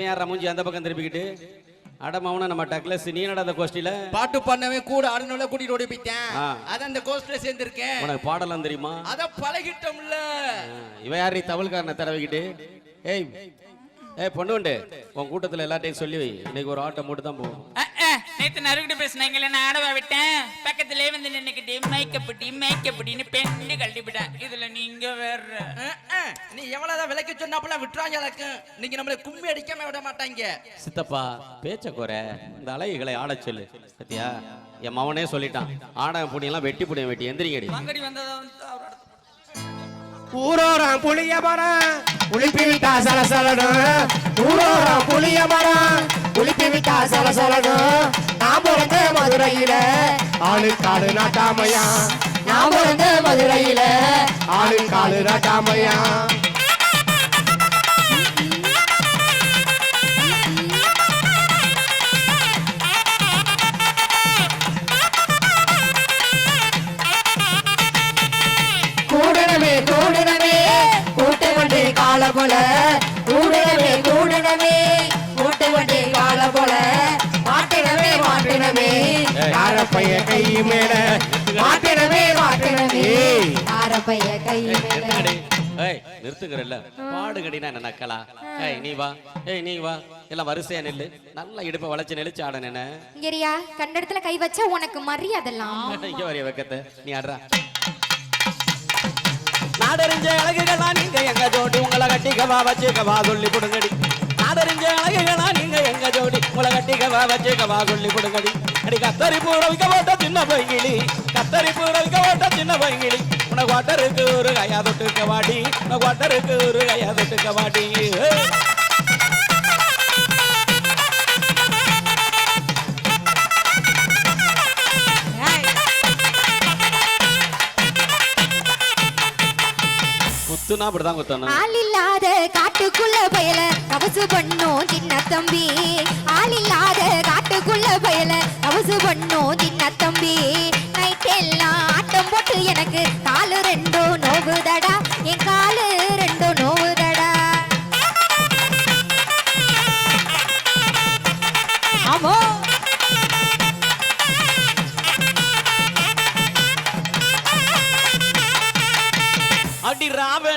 யாரா மூஞ்சி அந்த பக்கம் திருப்பிக்கிட்டு அட மவன நம்ம டக்லஸ் நீ நடாத கோஷ்டியில? பாட்டு பண்ணவே கூட ஆடுனோட கூட்டிட்டு ஓடி போயிட்டேன். ஆ. அதான் அந்த கோஸ்ட்ல சேர்ந்திருக்கேன். உனக்கு பாடலாம் தெரியுமா? அத பழகிட்டோம்ல. இவ யாரு தவள்காரனை தடவிக்கிட்டு? ஏய் ஏய் பொண்ணு உன் கூட்டத்துல எல்லாத்தையும் சொல்லி வை. இன்னைக்கு ஒரு ஆட்டம் மட்டும் தான் போகும் நேத்து நறுக்கிட்டு பேசினாங்களே நான் ஆடவா விட்டேன். பக்கத்திலே வந்து நின்னுக்கிட்டு மேக்கப்பட்டி மேக்கப்பட்டின்னு பெண்டு கழட்டிவிட்டேன் இதுல நீங்க வேற. நீ எவ்வளவுதான் விலைக்கு சொன்னாப்புல விட்டுறாங்க எனக்கு. நீங்க நம்மள கும்மி அடிக்காம விட மாட்டாங்க. சித்தப்பா பேச்ச குறை. இந்த அழகுகளை ஆடச் சொல்லு. சத்தியா என் மவனே சொல்லிட்டான். ஆடக புடியெல்லாம் வெட்டி புடியம் வெட்டி எந்திரிங்கடி. வாங்கடி வந்ததா வந்து அவரோட ஊரோரம் புளிய மரம் உளிப்பி விட்டா சலசலனும் ஊரோரம் புளிய மரம் உளிப்பி விட்டா சலசலனும் நான் பிறந்த மதுரையில ஆளுக்காடு நாட்டாமையா. நான் பிறந்த மதுரையில ஆளுக்காடு நாட்டாமையா. போல கூடனமே கூடனமே கூட்ட வண்டி கால போல மாட்டினமே மாட்டினமே. யார பைய கை மேல மாட்டினமே மாட்டினமே. யார பைய கை மேல. ஏய் நிறுத்துங்கறல்ல பாடுங்கடினா என்ன நக்கலா? ஏய் நீ வா ஏய் நீ வா. எல்லாம் வரிசையா நில்லு. நல்லா இடுப்பை வளைச்சு நெளிச்சு ஆட இங்கரியா கண்ட இடத்துல கை வச்சா உனக்கு மரியாதெல்லாம் இங்க வரைய வைக்கத்த? நீ ஆடுறா. நாடறிஞ்ச அழகுகளா நீங்க எங்க ஜோடி? உங்களை கட்டிக்கவா வச்சுக்கவா சொல்லி கொடுங்கடி. நாடறிஞ்ச அழகுகளா நீங்க எங்க ஜோடி? உங்களை கட்டிக்கவா வச்சுக்கவா சொல்லி கொடுங்கடி. அடி கத்தரி பூரவிக்க போட்ட சின்ன பைங்கிலி. கத்தரி பூரவிக்க போட்ட சின்ன பைங்கிலி. உனக்கு வாட்டருக்கு ஒரு கையா தொட்டுக்க வாடி. உனக்கு வாட்டருக்கு ஒரு கையா தொட்டுக்க வாடி. குத்துனா அப்படிதான் குத்தணும். ஆள் இல்லாத காட்டுக்குள்ள பயல கவசு பண்ணும் சின்ன தம்பி. ஆள் இல்லாத காட்டுக்குள்ள பயல கவசு பண்ணும் சின்ன தம்பி. நைட் எல்லாம் ஆட்டம் போட்டு எனக்கு காலு ரெண்டும் நோவுதடா. என் காலு ரெண்டும் நோவுதடா. ஆமோ? அடி ராவெல்லாம்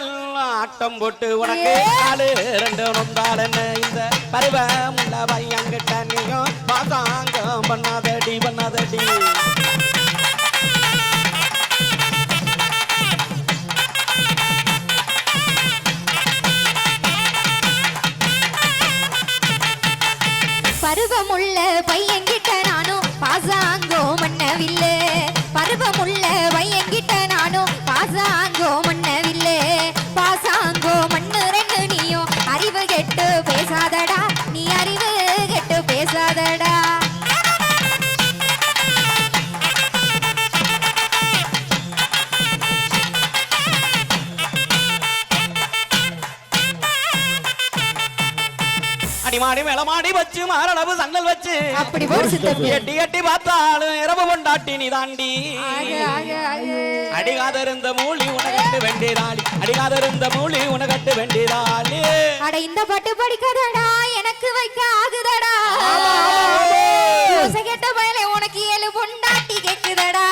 ஆட்டம் போட்டு உனக்கு காலு ரெண்டு நொந்தாள் என்ன இந்த பருவம் உள்ள பையன்கிட்ட நீயும் பாசாங்கம் பண்ணாதடி பண்ணாதடி. பருவமுள்ள மாடி மேல மாடி வச்சு மாரளவு சங்கல் வச்சு. அப்படி போடு சித்தப்பி. எட்டி எட்டி பார்த்தாலும் இரவு கொண்டாட்டி நீ தாண்டி ஆக. அடிகாதிருந்த மூலி உனகட்டு வேண்டியதாளி அடிகாதிருந்த மூலி உனகட்டு வேண்டியதாளி அட இந்த பாட்டு படிக்காதடா. எனக்கு வைக்க ஆகுதடா. கேட்ட பயலே உனக்கு ஏழு பொண்டாட்டி கேக்குதடா.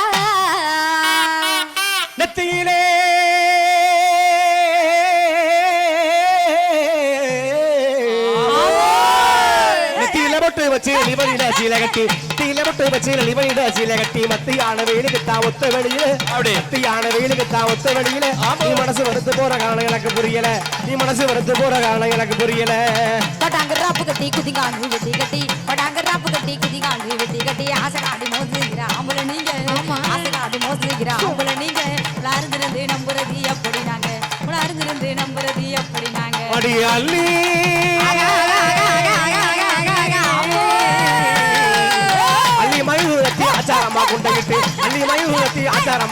வச்சு லிவரிட சீல கட்டி தீல பொட்டு வச்சு லிவரிட சீல கட்டி மத்தியான வெயிலுக்கு தான் ஒத்த வெளியில. மத்தியான வெயிலுக்கு தான் ஒத்த வெளியில நீ மனசு வருத்து போற காரணம் எனக்கு புரியல. நீ மனசு வருத்து போற காரணம் எனக்கு புரியல. பட்டாங்க ராப்பு கட்டி குதிங்காண்டு வெட்டி கட்டி பட்டாங்க ராப்பு கட்டி குதிங்காண்டு வெட்டி கட்டி ஆசை காடி மோசுகிற ஆம்பளை நீங்க. ஆசை காடி மோசுகிற ஆம்பளை நீங்க. உலார்ந்திருந்து நம்புறது எப்படி நாங்க? உலார்ந்திருந்து நம்புறது எப்படி நாங்க? அடி அள்ளி அள்ளி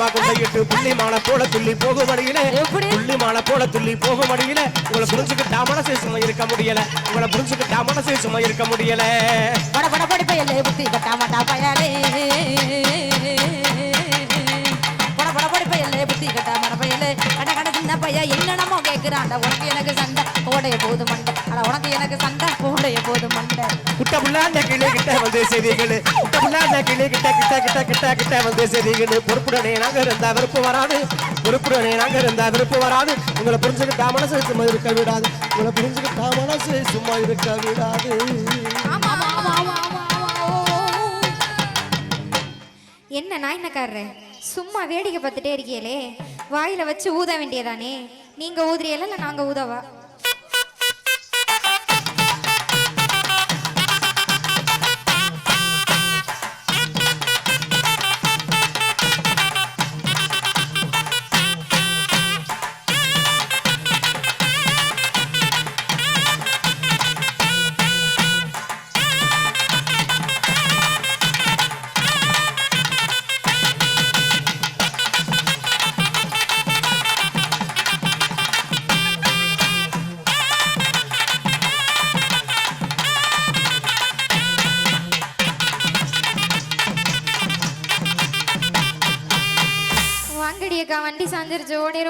கட்டி ஆச்சாரமா கொண்டையிட்டு புள்ளி மாலை போல துள்ளி போகும் வழியில எப்படி? புள்ளி மாலை போல துள்ளி போகும் வழியில உங்களை புரிஞ்சுக்கிட்டா மனசு சும்மா இருக்க முடியல. உங்களை புரிஞ்சுக்கிட்டா மனசு சும்மா இருக்க முடியல. பட பட படி பயலே புத்தி கட்டா மாட்டா பயலே. பட பட படி பயலே புத்தி கட்டா மாட்டா பயலே. கட கட சின்ன பைய என்னென்னமோ கேக்குறான்டா. உனக்கு எனக்கு சண்டை. ஓடைய போது மண்டை. அட உனக்கு எனக்கு சண்டை. உடைய போது மண்டை. குட்ட புள்ளாண்ட கிளி கிட்ட வந்து செய்திகள் குட்ட புள்ளாண்ட கிளி கிட்ட கிட்ட கிட்ட கிட்ட கிட்ட வந்து செதிகளு பொறுப்புடனே நாங்க இருந்தா வெறுப்பு வராது பொறுப்புடனே நாங்க இருந்தா வெறுப்பு வராது உங்களை புரிஞ்சுக்கிட்டா மனசு சும்மா இருக்க விடாது உங்களை புரிஞ்சுக்கிட்டா மனசு சும்மா இருக்க விடாது ஆமா என்ன நாயனக்காரரு சும்மா வேடிக்கை பார்த்துட்டே இருக்கீங்களே வாயில வச்சு ஊத வேண்டியதானே நீங்க ஊதுறியல இல்ல நாங்க ஊதவா ജോണി